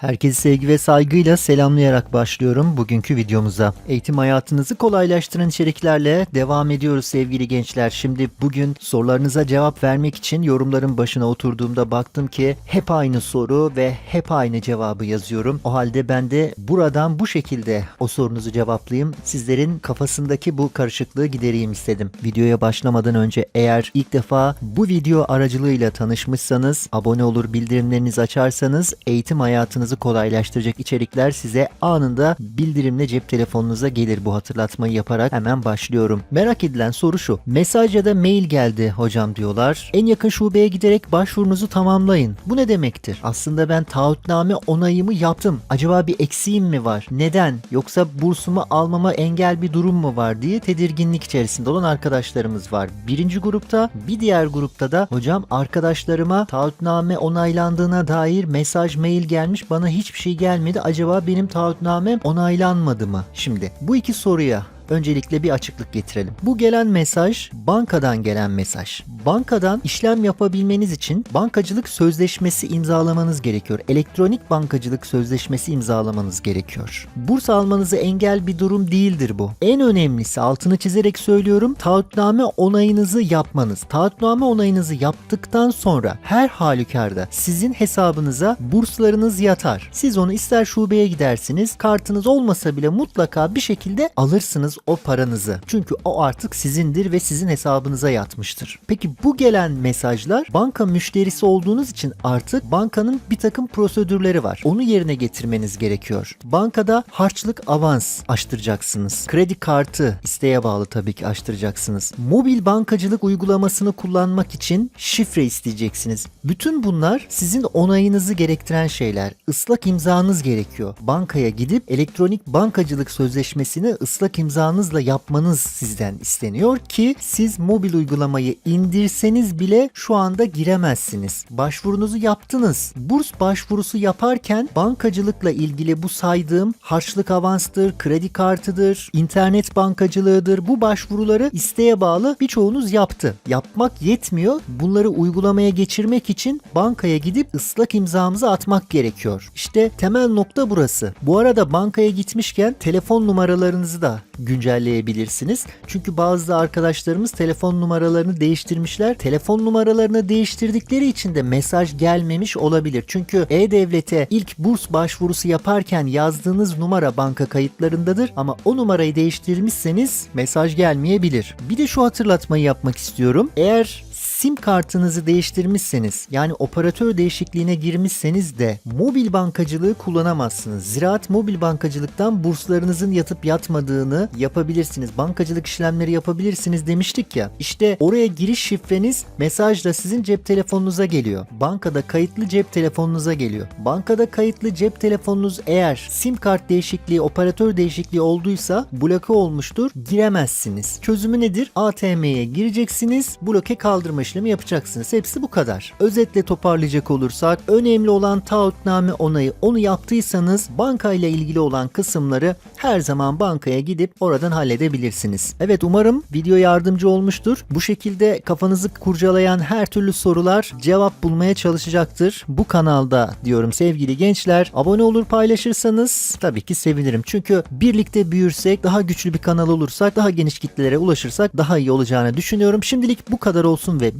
Herkesi sevgi ve saygıyla selamlayarak başlıyorum bugünkü videomuza. Eğitim hayatınızı kolaylaştıran içeriklerle devam ediyoruz sevgili gençler. Şimdi bugün sorularınıza cevap vermek için yorumların başına oturduğumda baktım ki hep aynı soru ve hep aynı cevabı yazıyorum. O halde ben de buradan bu şekilde o sorunuzu cevaplayayım. Sizlerin kafasındaki bu karışıklığı gidereyim istedim. Videoya başlamadan önce eğer ilk defa bu video aracılığıyla tanışmışsanız abone olur bildirimlerinizi açarsanız eğitim hayatınızı kolaylaştıracak içerikler size anında bildirimle cep telefonunuza gelir bu hatırlatmayı yaparak hemen başlıyorum. Merak edilen soru şu. Mesaj ya da mail geldi hocam diyorlar. En yakın şubeye giderek başvurunuzu tamamlayın. Bu ne demektir? Aslında ben taahhütname onayımı yaptım. Acaba bir eksiğim mi var? Neden? Yoksa bursumu almama engel bir durum mu var diye tedirginlik içerisinde olan arkadaşlarımız var. Birinci grupta bir diğer grupta da hocam arkadaşlarıma taahhütname onaylandığına dair mesaj mail gelmiş bana hiçbir şey gelmedi. Acaba benim taahhütnamem onaylanmadı mı? Şimdi bu iki soruya öncelikle bir açıklık getirelim. Bu gelen mesaj bankadan gelen mesaj. Bankadan işlem yapabilmeniz için bankacılık sözleşmesi imzalamanız gerekiyor. Elektronik bankacılık sözleşmesi imzalamanız gerekiyor. Burs almanızı engel bir durum değildir bu. En önemlisi altını çizerek söylüyorum taahhütname onayınızı yapmanız. Taahhütname onayınızı yaptıktan sonra her halükarda sizin hesabınıza burslarınız yatar. Siz onu ister şubeye gidersiniz kartınız olmasa bile mutlaka bir şekilde alırsınız o paranızı. Çünkü o artık sizindir ve sizin hesabınıza yatmıştır. Peki bu gelen mesajlar banka müşterisi olduğunuz için artık bankanın bir takım prosedürleri var. Onu yerine getirmeniz gerekiyor. Bankada harçlık avans açtıracaksınız. Kredi kartı isteğe bağlı tabii ki açtıracaksınız. Mobil bankacılık uygulamasını kullanmak için şifre isteyeceksiniz. Bütün bunlar sizin onayınızı gerektiren şeyler. Islak imzanız gerekiyor. Bankaya gidip elektronik bankacılık sözleşmesini ıslak imzanızla yapmanız sizden isteniyor ki siz mobil uygulamayı indirseniz bile şu anda giremezsiniz. Başvurunuzu yaptınız. Burs başvurusu yaparken bankacılıkla ilgili bu saydığım harçlık avanstır, kredi kartıdır, internet bankacılığıdır bu başvuruları isteğe bağlı birçoğunuz yaptı. Yapmak yetmiyor. Bunları uygulamaya geçirmek için bankaya gidip ıslak imzamızı atmak gerekiyor. İşte temel nokta burası. Bu arada bankaya gitmişken telefon numaralarınızı da güncelleyebilirsiniz. Çünkü bazı arkadaşlarımız telefon numaralarını değiştirmişler. Telefon numaralarını değiştirdikleri için de mesaj gelmemiş olabilir. Çünkü E-Devlet'e ilk burs başvurusu yaparken yazdığınız numara banka kayıtlarındadır ama o numarayı değiştirmişseniz mesaj gelmeyebilir. Bir de şu hatırlatmayı yapmak istiyorum. Eğer sim kartınızı değiştirmişseniz yani operatör değişikliğine girmişseniz de mobil bankacılığı kullanamazsınız. Ziraat mobil bankacılıktan burslarınızın yatıp yatmadığını yapabilirsiniz. Bankacılık işlemleri yapabilirsiniz demiştik ya. İşte oraya giriş şifreniz mesajla sizin cep telefonunuza geliyor. Bankada kayıtlı cep telefonunuza geliyor. Bankada kayıtlı cep telefonunuz eğer sim kart değişikliği, operatör değişikliği olduysa bloke olmuştur. Giremezsiniz. Çözümü nedir? ATM'ye gireceksiniz. Bloke kaldırma işlemi yapacaksınız. Hepsi bu kadar. Özetle toparlayacak olursak önemli olan taahhütname onayı onu yaptıysanız bankayla ilgili olan kısımları her zaman bankaya gidip oradan halledebilirsiniz. Evet umarım video yardımcı olmuştur. Bu şekilde kafanızı kurcalayan her türlü sorular cevap bulmaya çalışacaktır. Bu kanalda diyorum sevgili gençler abone olur paylaşırsanız tabii ki sevinirim. Çünkü birlikte büyürsek daha güçlü bir kanal olursak daha geniş kitlelere ulaşırsak daha iyi olacağını düşünüyorum. Şimdilik bu kadar olsun ve